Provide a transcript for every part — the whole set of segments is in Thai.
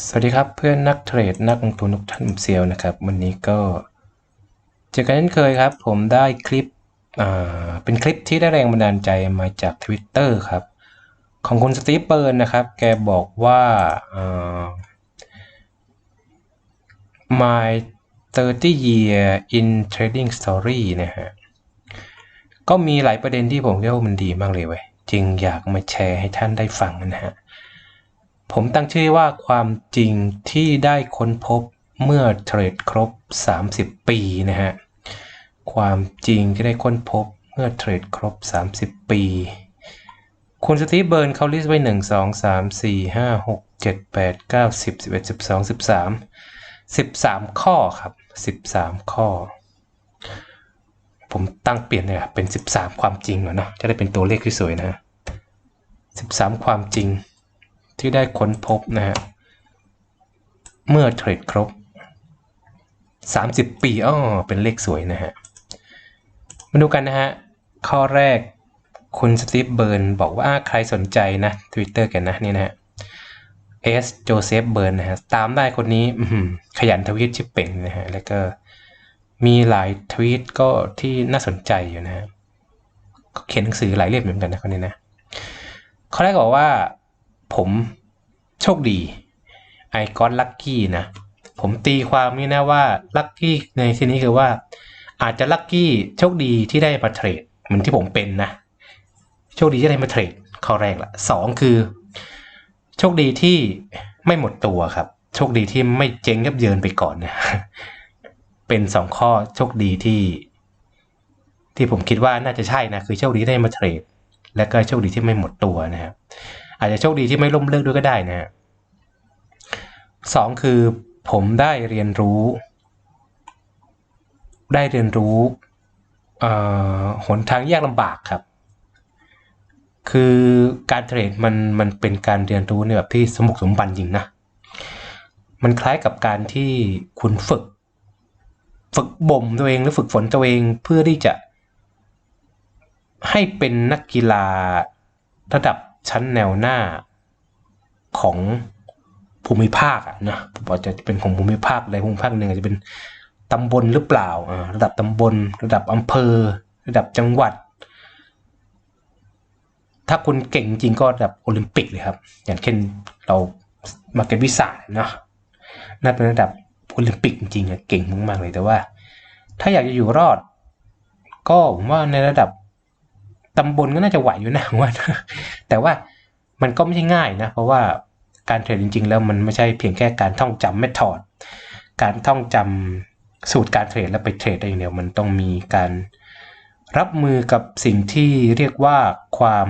สวัสดีครับเพื่อนนักเทรดนักลงทุนทุกท่านผมเซียวนะครับวันนี้ก็เจอกันเช่นเคยครับ ผมได้คลิปเป็นคลิปที่ได้แรงบันดาลใจมาจาก Twitter ครับ ของคุณสตีฟเบิร์นนะครับ แกบอกว่าอ่า my 30 year in trading story นะฮะก็มีหลายประเด็นที่ผมคิดว่ามันดีมากเลยเว้ยจึงอยากมาแชร์ให้ท่านได้ฟังนะฮะ ผมตั้งชื่อว่าความจริงที่ได้ค้นพบเมื่อเทรดครบ 30 ปีนะฮะ ความจริงที่ได้ค้นพบเมื่อเทรดครบ 30 ปี คุณสตีเบิร์นเขาลิสต์ไว้ 1 2 3 4 5 6 7 8 9 10 11 12 13 13 ข้อครับ 13 ข้อ ผมตั้งเปลี่ยนเลยอะเป็น 13 ความจริงเหรอเนาะจะได้เป็นตัวเลขที่สวยนะฮะ13 ความจริง ที่ได้ค้นพบนะฮะเมื่อเทรดครบ 30 ปีอ้อเป็นเลขสวยนะฮะมาดูกันนะฮะ ข้อแรกคุณสตีฟเบิร์นบอกว่าใครสนใจนะ Twitter กันนะนี่นะฮะเอสโจเซฟเบิร์นนะฮะ ตามได้คนนี้ขยันทวีตชิปเป่งนะฮะ แล้วก็มีหลายทวีตก็ที่น่าสนใจอยู่นะฮะเขียนหนังสือหลายเล่มเหมือนกันนะคนนี้นะข้อแรกบอกว่า ผมโชคดี I got lucky นะ ผมตีความนี่นะว่า lucky ในที่นี้คือว่า อาจจะ lucky โชคดีที่ได้มาเทรดเหมือนที่ผมเป็นนะ โชคดีที่ได้มาเทรดข้อแรกละสองคือ โชคดีที่ไม่หมดตัวครับ โชคดีที่ไม่เจ๊งยับเยินไปก่อนนะเป็นสองข้อโชคดีที่ ที่ผมคิดว่าน่าจะใช่นะ คือโชคดีได้มาเทรดและก็โชคดีที่ไม่หมดตัวนะครับ อาจจะโชคดีที่ไม่ล่มเลิกด้วยก็ได้นะสองคือผมได้เรียนรู้ ได้เรียนรู้หนทางยากลำบากครับ คือการเทรดมันมันเป็นการเรียนรู้ในแบบที่สมบุกสมบันจริงนะ มันคล้ายกับการที่คุณฝึก ฝึกบ่มตัวเองหรือฝึกฝนตัวเองเพื่อที่จะให้เป็นนักกีฬาระดับ ชั้นแนวหน้าของภูมิภาคอะนะผมบอกจะเป็นของภูมิภาคใดภูมิภาคหนึ่งอาจจะเป็นตำบลหรือเปล่าอ่าระดับตำบล ระดับอำเภอ ระดับจังหวัด ถ้าคุณเก่งจริงก็ระดับโอลิมปิกเลยครับ อย่างเช่นเรามาเก็ตวิสาเนาะน่าเป็นระดับโอลิมปิกจริงๆอะเก่งมากๆเลยแต่ว่า ถ้าอยากจะอยู่รอด ก็ผมว่าในระดับ ตำบลก็น่าจะไหวอยู่นะผมว่าแต่ว่ามันก็ไม่ใช่ง่ายนะ เพราะว่าการเทรดจริง ๆ แล้วมันไม่ใช่เพียงแค่การท่องจำเมธอด การท่องจำสูตรการเทรดแล้วไปเทรดได้อย่างเดียวมันต้องมีการรับมือกับสิ่งที่เรียกว่าความ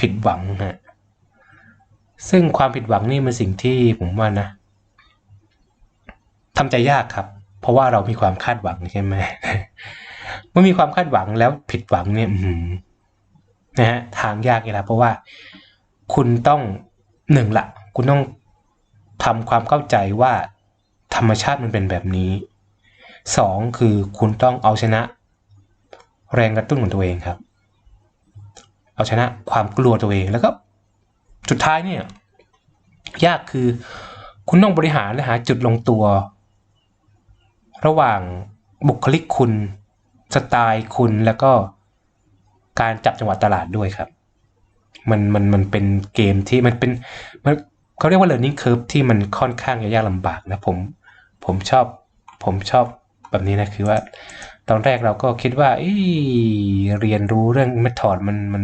ผิดหวังฮะซึ่งความผิดหวังนี่เป็นสิ่งที่ผมว่านะทำใจยากครับ เพราะว่าเรามีความคาดหวังใช่ไหมเมื่อมีความคาดหวังแล้วผิดหวังเนี่ยอื นะฮะทางยากเลยนะเพราะว่าคุณต้องหนึ่งละคุณต้องทำความเข้าใจว่าธรรมชาติมันเป็นแบบนี้สองคือคุณต้องเอาชนะ แรงกระตุ้นของตัวเองครับ เอาชนะความกลัวตัวเองแล้วก็สุดท้ายเนี่ย ยากคือคุณต้องบริหารและหาจุดลงตัว ระหว่างบุคลิกคุณ สไตล์คุณแล้วก็ การจับจังหวะตลาดด้วยครับ มันมันมันเป็นเกมที่มันเป็นมันเขาเรียกว่า learning curve ที่มันค่อนข้างจะยากลำบากนะผมผมชอบผมชอบแบบนี้นะคือว่า ตอนแรกเราก็คิดว่าเอ้ยเรียนรู้เรื่อง method มันมัน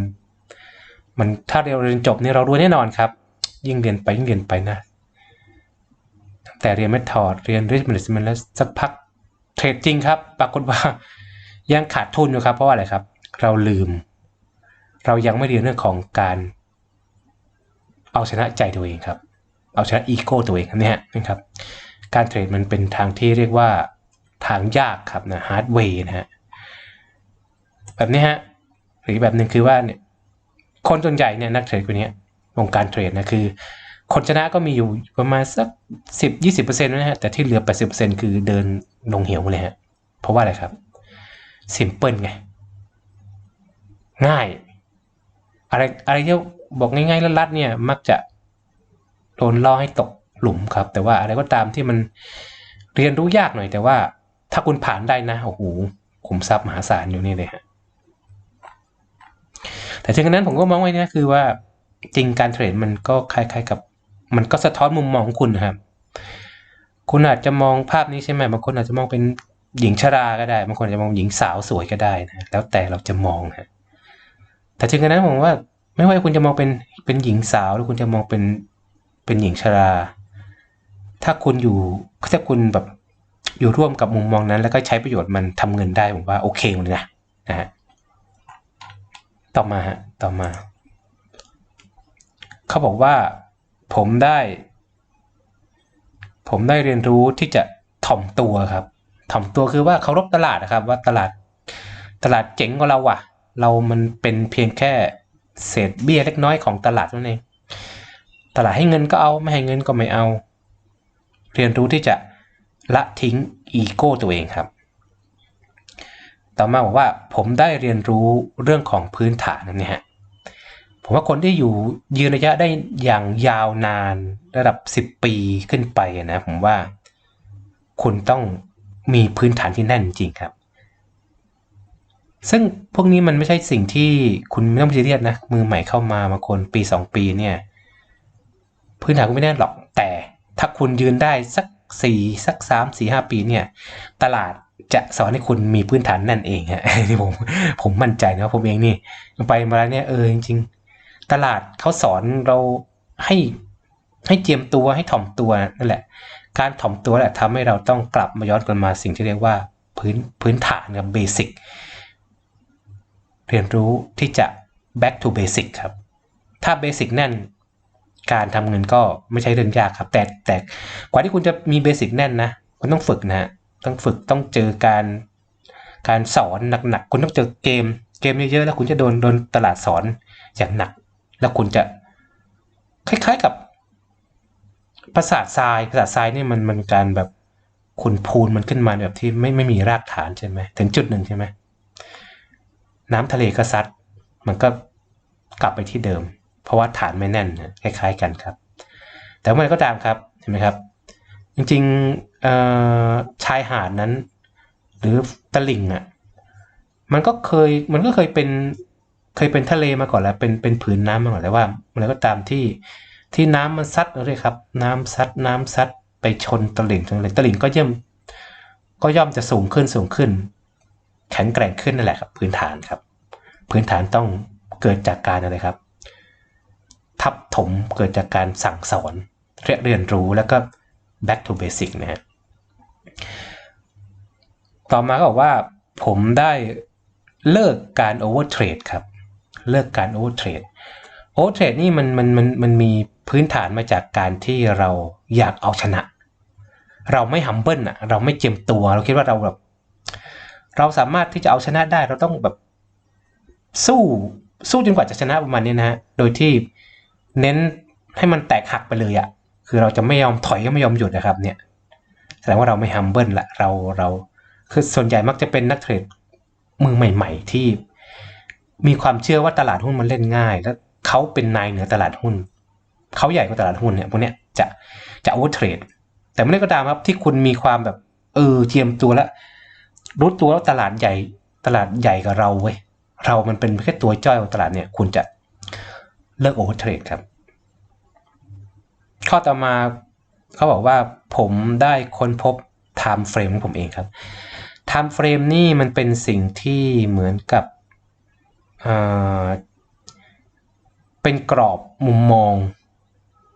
มันถ้าเราเรียนจบเนี่ยเรารู้แน่นอนครับ ยิ่งเรียนไปยิ่งเรียนไปนะตั้งแต่เรียน method เรียน risk management แล้วสักพักเทรดจริงครับ ปรากฏว่ายังขาดทุนอยู่ครับ เพราะว่าอะไรครับ เราลืม เรายังไม่เรียนเรื่องของการเอาชนะใจตัวเองครับ เอาชนะอีโก้ตัวเองครับเนี่ยนะครับ การเทรดมันเป็นทางที่เรียกว่าทางยากครับนะฮาร์ดเวย์นะฮะ แบบนี้ฮะ หรือแบบหนึ่งคือว่าเนี่ย คนส่วนใหญ่เนี่ยนักเทรดคนนี้วงการเทรดนะคือ คนชนะก็มีอยู่ประมาณสักสิบยี่สิบเปอร์เซ็นต์นะฮะ แต่ที่เหลือแปดสิบเปอร์เซ็นต์คือเดินลงเหวเลยฮะ เพราะว่าอะไรครับซิมเพิลไง ง่าย อะไรอะไรที่บอกง่ายๆลัดๆเนี่ย มักจะโดนล่อให้ตกหลุมครับ แต่ว่าอะไรก็ตามที่มันเรียนรู้ยากหน่อย แต่ว่าถ้าคุณผ่านได้นะโอ้โหขุมทรัพย์มหาศาลอยู่นี่เลยฮะแต่ถึงนั้นผมก็มองไว้นะคือว่าจริงการเทรดมันก็คล้ายๆกับ มันก็สะท้อนมุมมองของคุณนะครับ คุณอาจจะมองภาพนี้ใช่ไหมบางคนอาจจะมองเป็นหญิงชราก็ได้บางคนอาจจะมองหญิงสาวสวยก็ได้นะแล้วแต่เราจะมองฮะ แต่ถึงนั้นผมว่า ไม่ว่าคุณจะมองเป็นเป็นหญิงสาวหรือคุณจะมองเป็นเป็นหญิงชรา ถ้าคุณอยู่ถ้าคุณแบบอยู่ร่วมกับมุมมองนั้น แล้วก็ใช้ประโยชน์มันทำเงินได้ผมว่าโอเคหมดเลยนะนะฮะต่อมาฮะต่อมา เขาบอกว่าผมได้ ผมได้เรียนรู้ที่จะถ่อมตัวครับถ่อมตัวคือว่าเคารพตลาดนะครับ ว่าตลาดตลาดเจ๋งกว่าเราอะ เรามันเป็นเพียงแค่เศษเบี้ยเล็กน้อยของตลาดนั่นเอง ตลาดให้เงินก็เอาไม่ให้เงินก็ไม่เอา เรียนรู้ที่จะละทิ้งอีโก้ตัวเองครับ ต่อมาบอกว่าผมได้เรียนรู้เรื่องของพื้นฐานนี่ฮะ ผมว่าคนที่อยู่ยืนระยะได้อย่างยาวนานระดับ 10 ปีขึ้นไปนะผมว่า คุณต้องมีพื้นฐานที่แน่นจริงครับ ซึ่งพวกนี้มันไม่ใช่สิ่งที่คุณไม่ต้องไปเรียดนะ มือใหม่เข้ามาบางคนปี 2 ปีเนี่ย พื้นฐานคุณไม่แน่หรอก แต่ถ้าคุณยืนได้สักสี่สักสามสี่ห้าปีเนี่ย ตลาดจะสอนให้คุณมีพื้นฐานนั่นเองฮะนี่ผมผมมั่นใจนะผมเองนี่ ไปมาแล้วเนี่ยเออจริงๆ ตลาดเขาสอนเราให้ให้เจียมตัวให้ถ่อมตัวนั่นแหละ การถ่อมตัวแหละทำให้เราต้องกลับมาย้อนกลันมาสิ่งที่เรียกว่าพื้นพื้นฐานกับเบสิก เรียนรู้ที่จะ back to basic ครับ ถ้าเบสิกแน่น การทำเงินก็ไม่ใช่เรื่องยากครับ แต่แต่กว่าที่คุณจะมีเบสิกแน่นนะ คุณต้องฝึกนะต้องฝึกต้องเจอการการสอนหนักๆ คุณต้องเจอเกม เกมเยอะๆ แล้วคุณจะโดนโดนตลาดสอนอย่างหนัก แล้วคุณจะคล้ายๆกับประสาททรายประสาททรายนี่มันมันการแบบขุนพูนมันขึ้นมาแบบที่ไม่ไม่มีรากฐานใช่ไหมถึงจุดหนึ่งใช่ไหม น้ำทะเลก็ซัด มันก็กลับไปที่เดิม เพราะว่าฐานไม่แน่นคล้ายๆกันครับ แต่เมื่อไรก็ตามครับเห็นไหมครับ จริงๆชายหาดนั้น หรือตะลิ่งอะมันก็เคยมันก็เคยเป็นเคยเป็นทะเลมาก่อนแล้ว เป็นเป็นผืนน้ำมาก่อนแล้วว่าเมื่อไรก็ตามที่ที่น้ำมันซัดเลยครับ น้ำซัดน้ำซัดไปชนตลิ่งตลิ่งตลิ่งก็ย่อมก็ย่อมจะสูงขึ้นสูงขึ้น แข็งแกร่งขึ้นนั่นแหละครับ พื้นฐานครับ พื้นฐานต้องเกิดจากการอะไรครับ ทับถมเกิดจากการสั่งสอนเรียนรู้แล้วก็ back to basic นะฮะต่อมาก็บอกว่าผมได้เลิกการ over trade ครับ เลิกการ over trade โอเทรดนี่มันมันมันมันมีพื้นฐานมาจากการที่เราอยากเอาชนะ เราไม่ฮัมเบิลอะ เราไม่เจียมตัว เราคิดว่าเราแบบ เราสามารถที่จะเอาชนะได้ เราต้องแบบสู้สู้จนกว่าจะชนะประมาณนี้นะฮะโดยที่เน้นให้มันแตกหักไปเลยอะคือเราจะไม่ยอมถอยก็ไม่ยอมหยุดนะครับ เนี่ยแสดงว่าเราไม่ฮัมเบิลละเราเรา คือส่วนใหญ่มักจะเป็นนักเทรดมือใหม่ ๆ ที่ มีความเชื่อว่าตลาดหุ้นมันเล่นง่าย แล้วเขาเป็นนายเหนือตลาดหุ้นเขาใหญ่กว่าตลาดหุ้นเนี่ยพวกเนี้ยจะจะโอเวอร์เทรดแต่ไม่ได้ก็ตามครับที่คุณมีความแบบเออเทียมตัวแล้ว รู้ตัวว่าตลาดใหญ่ตลาดใหญ่กับเราเว้ยเรามันเป็นแค่ตัวจ้อยของตลาดเนี่ยคุณจะเลิกโอเวอร์เทรดครับ ข้อต่อมาเขาบอกว่าผมได้ค้นพบ time frame ของผมเองครับ time frame นี่มันเป็นสิ่งที่เหมือนกับเป็นกรอบมุมมอง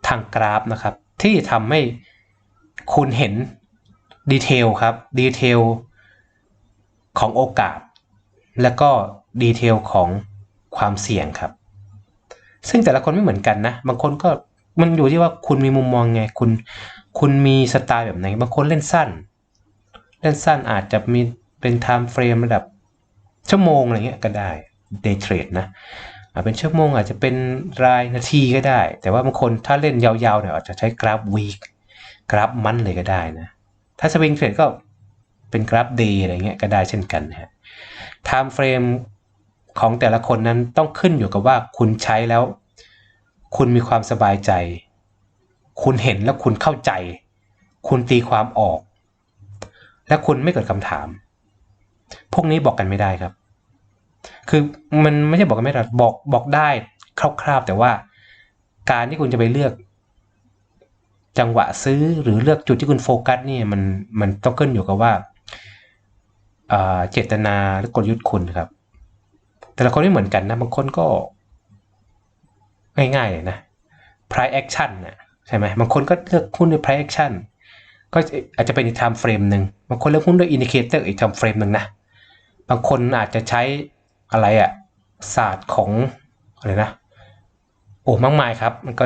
ทางกราฟนะครับ ที่ทำให้คุณเห็นดีเทลครับดีเทล ของโอกาส แล้วก็ดีเทลของความเสี่ยงครับ ซึ่งแต่ละคนไม่เหมือนกันนะ บางคนก็มันอยู่ที่ว่าคุณมีมุมมองไง คุณคุณมีสไตล์แบบไหน บางคนเล่นสั้น เล่นสั้นอาจจะมีเป็นไทม์เฟรมระดับ ชั่วโมงอะไรเงี้ยก็ได้เดย์เทรดนะเป็นชั่วโมงอาจจะเป็นรายนาทีก็ได้ แต่ว่าบางคนถ้าเล่นยาวๆเนี่ยอาจจะใช้กราฟวีคกราฟมันเลยก็ได้นะ ถ้าสวิงเทรดก็ เป็นกราฟเดย์อะไรเงี้ยก็ได้เช่นกันนะฮะไทม์เฟรมของแต่ละคนนั้นต้องขึ้นอยู่กับว่าคุณใช้แล้ว คุณมีความสบายใจ คุณเห็นแล้วคุณเข้าใจ คุณตีความออก และคุณไม่เกิดคำถาม พวกนี้บอกกันไม่ได้ครับ คือมันไม่ใช่บอกกันไม่ได้บอกบอกได้คร่าวๆแต่ว่าการที่คุณจะไปเลือก จังหวะซื้อหรือเลือกจุดที่คุณโฟกัสเนี่ยมันมันต้องขึ้นอยู่กับว่า เจตนาหรือกลยุทธ์คุณครับ แต่ละคนไม่เหมือนกันนะ บางคนก็ ง่ายๆเลยนะ price action นะใช่ไหมบางคนก็เลือกหุ้นด้วย price action ก็อาจจะเป็นอีก time frame หนึ่งบางคนเลือกหุ้นด้วย indicator อีก time frame หนึ่งนะ บางคนอาจจะใช้อะไรอะศาสตร์ของอะไรนะ โอ้มากมายครับ มันก็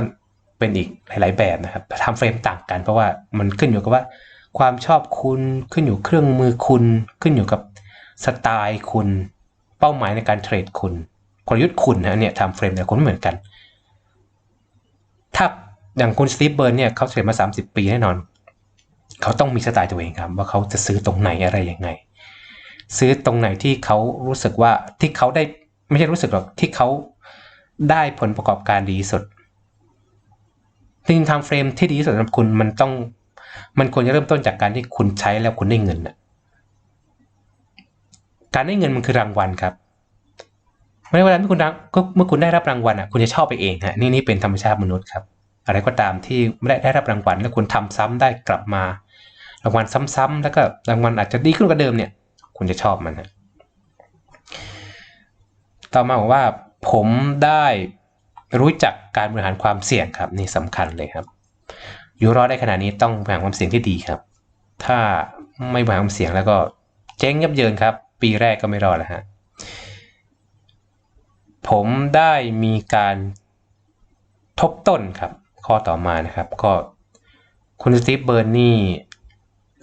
เป็นอีกหลาย ๆ แบบนะครับทำเฟรมต่างกันเพราะว่ามันขึ้นอยู่กับว่า ความชอบคุณขึ้นอยู่เครื่องมือคุณ ขึ้นอยู่กับสไตล์คุณ เป้าหมายในการเทรดคุณกลยุทธ์คุณนะเนี่ยทำเฟรมแต่คนไม่เหมือนกัน ถ้าอย่างคุณสตีฟเบิร์นเนี่ยเขาเทรดมา 30 ปีแน่นอน เขาต้องมีสไตล์ตัวเองครับ ว่าเขาจะซื้อตรงไหนอะไรยังไง ซื้อตรงไหนที่เขารู้สึกว่าที่เขาได้ไม่ใช่รู้สึกหรอกที่เขาได้ผลประกอบการดีสุดจริงทำเฟรมที่ดีสุดสำหรับคุณมันต้อง มันควรจะเริ่มต้นจากการที่คุณใช้แล้วคุณได้เงินนะการได้เงินมันคือรางวัลครับเมื่อเวลาที่คุณก็เมื่อคุณได้รับรางวัลอะคุณจะชอบไปเองฮะนี่นี่เป็นธรรมชาติมนุษย์ครับ อะไรก็ตามที่ไม่ได้ได้รับรางวัล แล้วคุณทำซ้ำได้กลับมารางวัลซ้ำๆแล้วก็รางวัลอาจจะดีขึ้นกว่าเดิมเนี่ย คุณจะชอบมันฮะต่อมาบอกว่าผมได้รู้จักการบริหารความเสี่ยงครับ นี่สำคัญเลยครับ อยู่รอดได้ขนาดนี้ต้องบริหารความเสี่ยงที่ดีครับ ถ้าไม่บริหารความเสี่ยงแล้วก็เจ๊งยับเยินครับ ปีแรกก็ไม่รอดแล้วฮะผมได้มีการทบต้นครับ ข้อต่อมานะครับ ก็คุณสตีฟเบิร์นนี่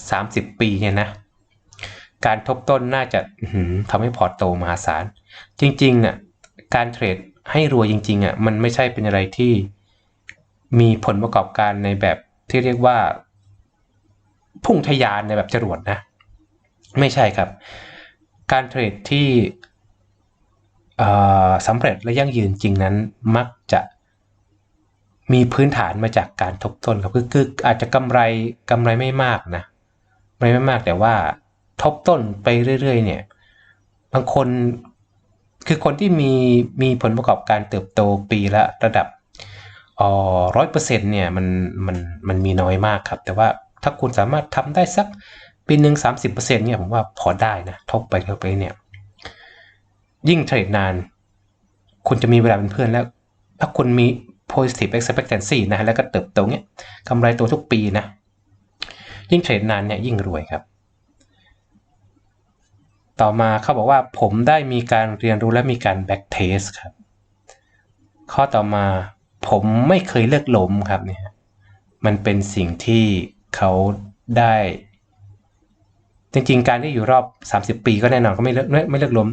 สามสิบปีเนี่ยนะ การทบต้นน่าจะทำให้พอร์ตโตมหาศาล จริงๆอะการเทรดให้รวยจริงๆอะมันไม่ใช่เป็นอะไรที่มีผลประกอบการในแบบ ที่เรียกว่า พุ่งทยานในแบบจรวดนะ ไม่ใช่ครับ การเทรดที่สำเร็จและยั่งยืนจริงนั้นมักจะมีพื้นฐานมาจากการทบต้นครับคืออาจจะกำไรกำไรไม่มากนะกำไรไม่มากแต่ว่าทบต้นไปเรื่อย ๆ เนี่ย บางคนคือคนที่มีมีผลประกอบการเติบโตปีละระดับ ร้อยเปอร์เซ็นต์เนี่ยมันมันมันมีน้อยมากครับ แต่ว่าถ้าคุณสามารถทำได้สักปีหนึ่งสามสิบเปอร์เซ็นต์เนี่ยผมว่าพอได้นะทบไปทบไปเนี่ย ยิ่งเทรดนาน คุณจะมีเวลาเป็นเพื่อนแล้ว ถ้าคุณมี positive expectancy นะแล้วก็เติบโตเนี่ยกำไรตัวทุกปีนะ ยิ่งเทรดนานเนี่ยยิ่งรวยครับ ต่อมาเขาบอกว่าผมได้มีการเรียนรู้และมีการ back test ครับ ข้อต่อมา ผมไม่เคยเลิกล้มครับเนี่ยมันเป็นสิ่งที่เขาได้ จริงๆ การที่อยู่รอบ 30 ปีก็แน่นอนก็ไม่เลิกไม่เลิกล้ม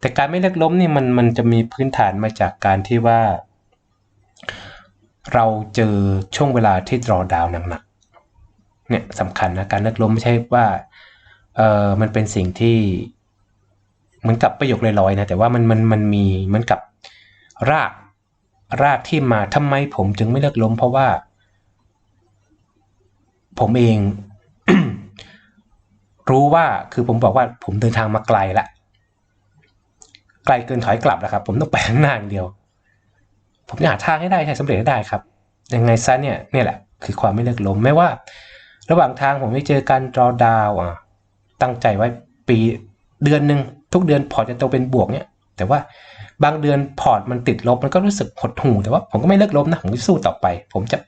แต่การไม่เลิกล้มนี่มันมันจะมีพื้นฐานมาจากการที่ว่า เราเจอช่วงเวลาที่รอดาวหนักๆเนี่ยสำคัญนะการเลิกล้มไม่ใช่ว่าเออมันเป็นสิ่งที่เหมือนกับประโยคลอยๆนะแต่ว่ามันมันมันมีเหมือนกับราก รากที่มาทำไมผมจึงไม่เลิกล้ม เพราะว่า ผมเอง รู้ว่าคือผมบอกว่า ผมเดินทางมาไกลละไกลเกินถอยกลับแล้วครับ ผมต้องไปข้างหน้าอย่างเดียว ผมจะหาทางให้ได้ใช่สำเร็จให้ได้ครับยังไงซะเนี่ยเนี่ยแหละ คือความไม่เลิกล้มไม่ว่า ระหว่างทางผมไม่เจอการรอดาวอะ ตั้งใจไว้ปีเดือนหนึ่งทุกเดือนพอจะโตเป็นบวกเนี่ย แต่ว่า บางเดือนพอร์ตมันติดลบมันก็รู้สึกหดหู่แต่ว่าผมก็ไม่เลิกล้มนะผมจะสู้ต่อไป ผมจะ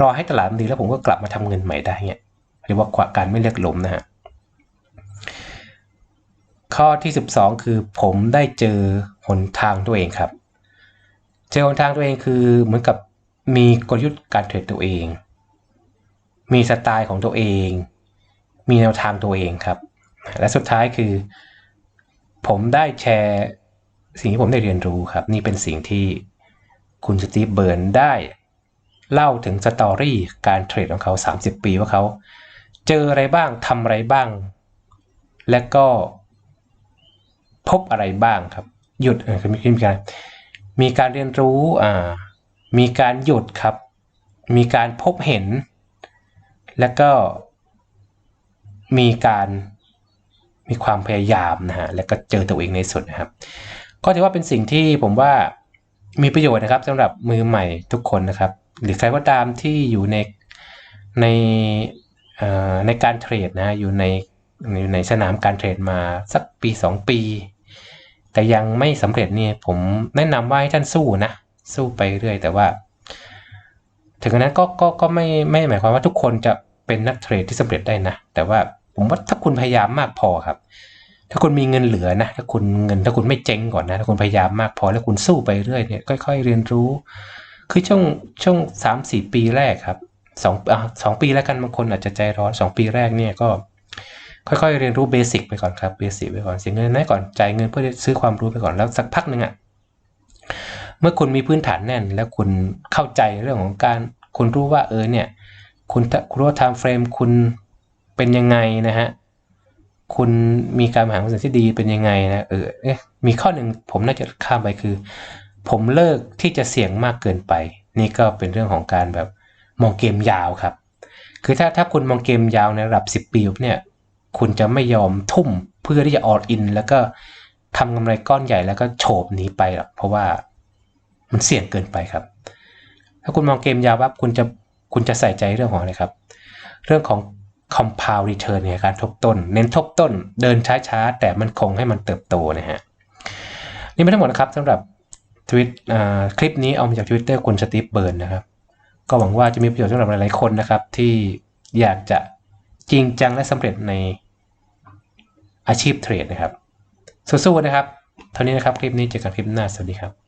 รอให้ตลาดมันดีแล้วผมก็กลับมาทำเงินใหม่ได้เนี่ยเรียกว่าการไม่เลิกล้มนะฮะข้อที่ 12 คือผมได้เจอหนทางตัวเองครับ เจอหนทางตัวเองคือเหมือนกับมีกลยุทธ์การเทรดตัวเอง มีสไตล์ของตัวเอง มีแนวทางตัวเองครับ และสุดท้ายคือ ผมได้แชร์ สิ่งที่ผมได้เรียนรู้ครับ นี่เป็นสิ่งที่คุณสตีฟเบิร์นได้ เล่าถึงสตอรี่การเทรดของเขา 30 ปีว่าเขา เจออะไรบ้างทำอะไรบ้าง และก็พบอะไรบ้างครับ หยุดมีการมีการเรียนรู้อ่ามีการหยุดครับ มีการพบเห็น แล้วก็มีการมีความพยายามนะฮะ แล้วก็เจอตัวเองในสุดนะครับ ก็ถือว่าเป็นสิ่งที่ผมว่ามีประโยชน์นะครับสำหรับมือใหม่ทุกคนนะครับ หรือใครก็ตามที่อยู่ในในในการเทรดนะอยู่ในอยู่ในสนามการเทรดมาสักปี 2 ปี แต่ยังไม่สำเร็จเนี่ยผมแนะนำว่าให้ท่านสู้นะ สู้ไปเรื่อยแต่ว่า ถึงนั้นก็ก็ก็ไม่ไม่หมายความว่าทุกคนจะเป็นนักเทรดที่สำเร็จได้นะ แต่ว่าผมว่าถ้าคุณพยายามมากพอครับ ถ้าคุณมีเงินเหลือนะ ถ้าคุณเงินถ้าคุณไม่เจ๊งก่อนนะ ถ้าคุณพยายามมากพอแล้วคุณสู้ไปเรื่อยเนี่ย ค่อย ๆ เรียนรู้ คือช่วงช่วงสามสี่ปีแรกครับสองอสองปีแล้วกันบางคนอาจจะใจร้อนสองปีแรกเนี่ยก็ค่อยๆเรียนรู้เบสิกไปก่อนครับเบสิกไปก่อนเสียเงินน้อยก่อนจ่ายเงินเพื่อซื้อความรู้ไปก่อนแล้วสักพักหนึ่งอะเมื่อคุณมีพื้นฐานแน่น แล้วคุณเข้าใจเรื่องของการคุณรู้ว่าเออเนี่ย คุณคุณรู้ว่า time frame คุณเป็นยังไงนะฮะ คุณมีการบริหารความเสี่ยงที่ดีเป็นยังไงนะเออเอ๊มีข้อหนึ่งผมน่าจะข้ามไปคือ ผมเลิกที่จะเสี่ยงมากเกินไป นี่ก็เป็นเรื่องของการแบบมองเกมยาวครับ คือถ้าถ้าคุณมองเกมยาวในระดับ 10 ปีเนี่ยคุณจะไม่ยอมทุ่มเพื่อที่จะออ l อิน แล้วก็ทำกำไรก้อนใหญ่แล้วก็โฉบหนีไปหรอกเพราะว่ามันเสี่ยงเกินไปครับ ถ้าคุณมองเกมยาวปั๊บคุณจะคุณจะใส่ใจเรื่องของอะไรครับ เรื่องของ compound return เนี่ยการทบต้น เน้นทบต้น เดินช้าๆ แต่มันคงให้มันเติบโตนะฮะ นี่ไม่ทั้งหมดนะครับสำหรับทวิตคลิปนี้เอามาจาก Twitter คุณสตีฟเบิร์นนะครับ ก็หวังว่าจะมีประโยชน์สำหรับหลายๆคนนะครับ ที่อยากจะจริงจังและสำเร็จในอาชีพเทรดนะครับ สู้ๆนะครับ เท่านี้นะครับคลิปนี้เจอกันคลิปหน้า สวัสดีครับ